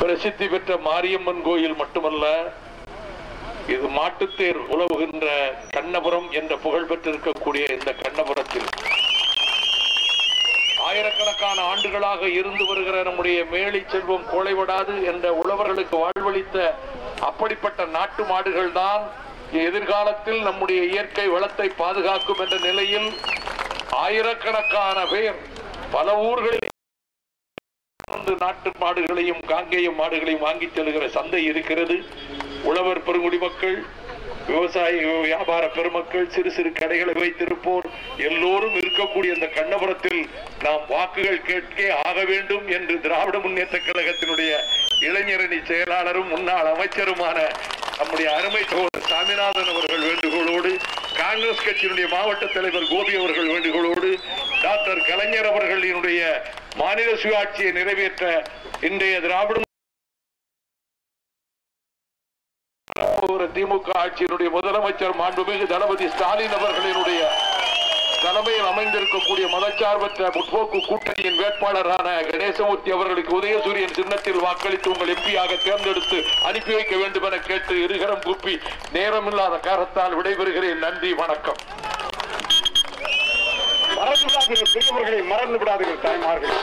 பிரசித்தி பெற்ற மாரியம்மன் கோயில் மட்டுமல்ல இது மாட்டுத்தேர் உலவுகின்ற கண்ணபுரம் என்ற புகழ் பெற்றிருக்கக்கூடிய இந்த கண்ணபுரத்தில் ஆயிரக்கணக்கான ஆண்டுகளாக இருந்து வருகிற நம்முடைய மேலை செல்வம் கோளைவிடாது என்ற உழவர்களுக்கு வாழ்வளித்த அப்படிப்பட்ட நாட்டு மாடுகள் தான் எதிர்காலத்தில் நம்முடைய இயற்கை வளத்தை பாதுகாக்கும் என்ற நிலையில் ஆயிரக்கணக்கான பேர் பல ஊர்களில் மூன்று நாட்டு மாடுகளையும் காங்கேயம் மாடுகளையும் வாங்கி செல்கிற சந்தை இருக்கிறது. உழவர் பெருங்குடி மக்கள் விவசாய வியாபார பெருமக்கள் சிறு சிறு கடைகளை வைத்திருப்போர் எல்லோரும் இருக்கக்கூடிய இந்த கண்ணபுரத்தில் நாம் வாக்குகள் கேட்கே ஆக வேண்டும் என்று திராவிட முன்னேற்ற கழகத்தினுடைய இளைஞரணி செயலாளரும் முன்னாள் அமைச்சருமான நம்முடைய அருமை சகோதரர் சாமிநாதன் அவர்கள் வேண்டுகோளோடு காங்கிரஸ் கட்சியினுடைய மாவட்ட தலைவர் கோபி அவர்கள் வேண்டுகோளோடு டாக்டர் கலைஞர் அவர்களினுடைய மாநில சுயாட்சியை நிறைவேற்ற இன்றைய திராவிட திமுக ஆட்சியினுடைய முதலமைச்சர் மாண்புமிகு தளபதி ஸ்டாலின் அவர்களினுடைய தலைமையில் அமைந்திருக்கக்கூடிய மதச்சார்பற்ற முற்போக்கு கூட்டணியின் வேட்பாளரான கணேசமூர்த்தி அவர்களுக்கு உதயசூரியன் சின்னத்தில் வாக்களித்து உங்கள் எம்பியாக தேர்ந்தெடுத்து அனுப்பி வைக்க வேண்டும் என கேட்டு இருகரம் கூப்பி நேரமில்லாத காரத்தால் விடைபெறுகிறேன். நன்றி வணக்கம். மறந்து பெரியவர்களை மறந்து விடாதீர்கள் தாய்மார்கள்.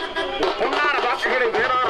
பொன்னான வாக்குகளை வேறான